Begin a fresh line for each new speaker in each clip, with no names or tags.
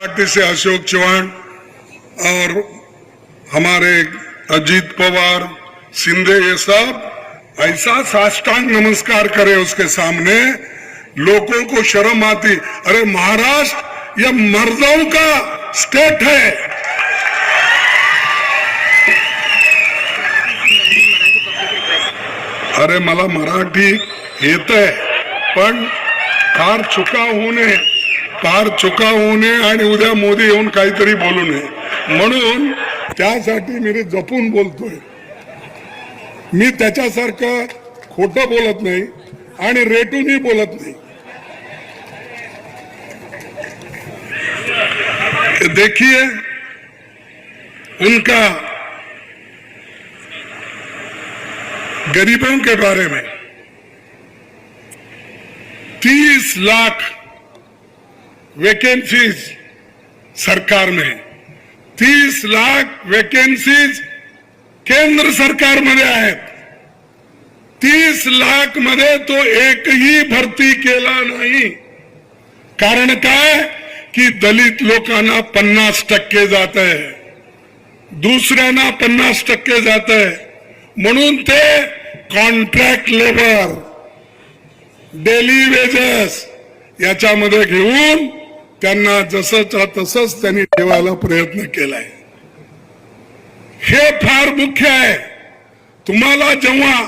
Party से अशोक चौहान और हमारे अजीत पवार, सिंधे, ये सब ऐसा साष्टांग नमस्कार करे उसके सामने। लोगों को शर्म आती, अरे महाराष्ट्र, ये मर्दों का स्टेट है। अरे मला मराठी येत आहे पण फार चुका होऊ नये फार चुका होऊ नये आणि उद्या मोदी येऊन काहीतरी बोलू नये. म्हणून त्यासाठी मी जपून बोलतोय. मी त्याच्यासारखं खोटं बोलत नाही आणि रेटूनही बोलत नाही. देखिए उनका गरीबों के बारे में तीस लाख वैकेंसीज सरकार में तीस लाख वैकेंसीज केंद्र सरकारमध्ये आहेत। तीस लाख मध्ये तो एकही भरती केला नाही। कारण काय की दलित लोकांना पन्नास टक्के जात आहे दुसऱ्यांना पन्नास टक्के जात आहे म्हणून ते कॉन्ट्रॅक्ट लेबर डेली वेजेस याच्यामध्ये घेऊन त्यांना जसंच्या तसंच त्यांनी ठेवायला प्रयत्न केलाय. हे फार मुख्य आहे. तुम्हाला जेव्हा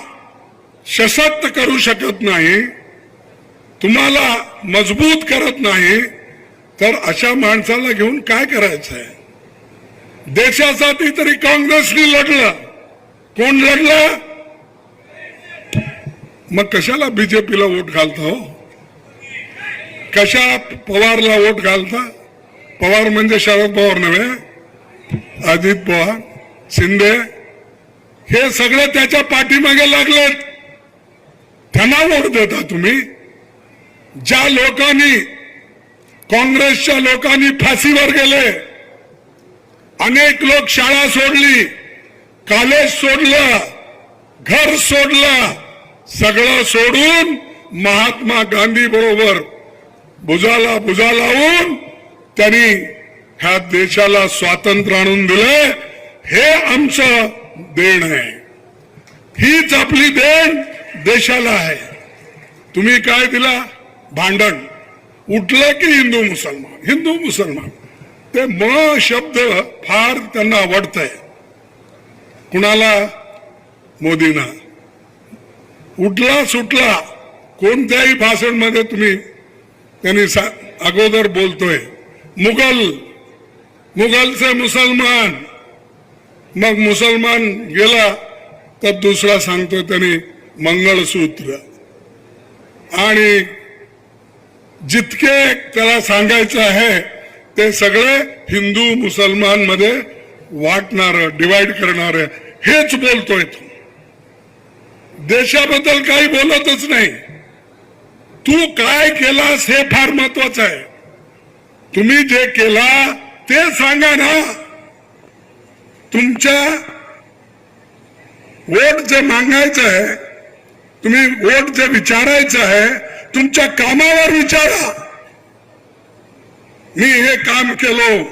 सशक्त करू शकत नाही तुम्हाला मजबूत करत नाही तर अशा माणसाला घेऊन काय करायचं आहे देशासाठी तरी काँग्रेसनी लढलं. कोण लढलं? मग कशाला बीजेपीला वोट घालता? हो कशा पवारला वोट घालता? पवार म्हणजे शरद पवार नव्हे अजित पवार शिंदे हे सगळे त्याच्या पाठीमागे लागलेत. त्यांना वोट देता तुम्ही? ज्या लोकांनी काँग्रेसच्या लोकांनी फाशीवर गेले अनेक लोक शाळा सोडली कॉलेज सोडलं घर सोडलं सगळं सोडून महात्मा गांधी बरोबर भुजाला भुजा लावून त्यांनी ह्या देशाला स्वातंत्र्य आणून दिलं हे आमचं देण आहे. हीच आपली देण देशाला आहे. तुम्ही काय दिला? भांडण. उठलं की हिंदू मुसलमान. हिंदू मुसलमान. ते म शब्द फार त्यांना आवडतंय. कुणाला? मोदींना. उठला सुटला. कोणत्याही भाषणमध्ये तुम्ही त्यांनी अगोदर बोलतोय मुघल मुघलचे मुसलमान. मग मुसलमान गेला तर दुसरा सांगतो त्यांनी मंगळसूत्र. आणि जितके त्याला सांगायचं आहे ते सगळे हिंदू मुसलमानमध्ये वाटणार डिवाइड करणार हेच बोलतोय तो. देशाबद्दल काही बोलतच नाही. तू काय केलास हे फार महत्वाचं आहे. तुम्ही जे केला ते सांगा ना. तुमच्या वोट जे मागायचं आहे तुम्ही वोट जे विचारायचं आहे तुमच्या कामावर विचारा. मी हे काम केलो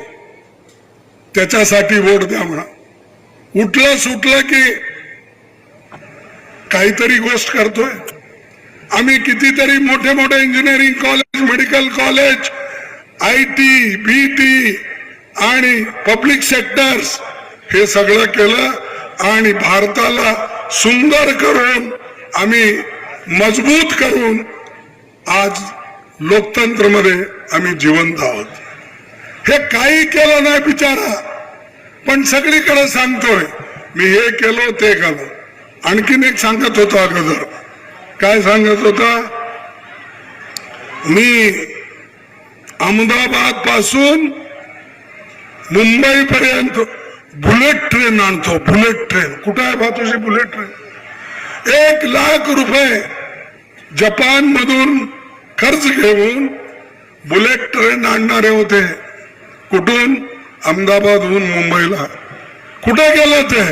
त्याच्यासाठी वोट द्या म्हणा. उठलं सुटलं की काहीतरी गोष्ट करतोय. आम्ही कितीतरी मोठे मोठे engineering college medical college I T B T आणि पब्लिक सेक्टर्स हे सगळं केलं आणि भारताला सुंदर करून आम्ही मजबूत करून आज लोकतंत्रमध्ये आम्ही जिवंत आहोत. हे काही केलं नाही बिचारा पण सगळीकडे सांगतोय. मी हे केलो ते केलं. आणखीन एक सांगत होतो अगोदर. काय सांगत होता? मी अहमदाबादपासून मुंबई पर्यंत बुलेट ट्रेन आणतो बुलेट ट्रेन. कुठं आहे भातोशी बुलेट ट्रेन? एक लाख रुपये जपान मधून खर्च घेऊन बुलेट ट्रेन आणणारे होते. कुठून? अहमदाबादहून मुंबईला. कुठे गेलं ते?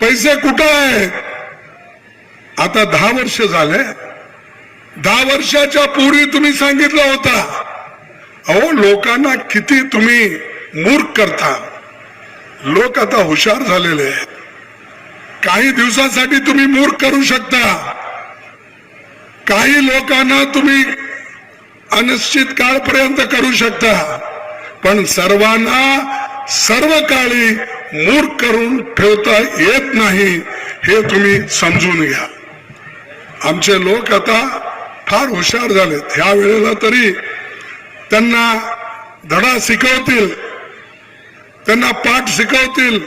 पैसे कुठं आहेत? आता दहा वर्ष झाले. दहा वर्षाच्या पूर्वी तुम्ही सांगितलं होता अहो लोकांना किती तुम्ही मूर्ख करता. लोक आता हुशार झालेले आहेत. काही दिवसासाठी तुम्ही मूर्ख करू शकता. काही लोकांना तुम्ही अनिश्चित काळपर्यंत करू शकता. पण सर्वांना सर्व काळी मूर्ख करून ठेवता येत नाही हे तुम्ही समजून घ्या. आमचे लोक आता फार हुशार झालेत. ह्या वेळेला तरी त्यांना धडा शिकवतील त्यांना पाठ शिकवतील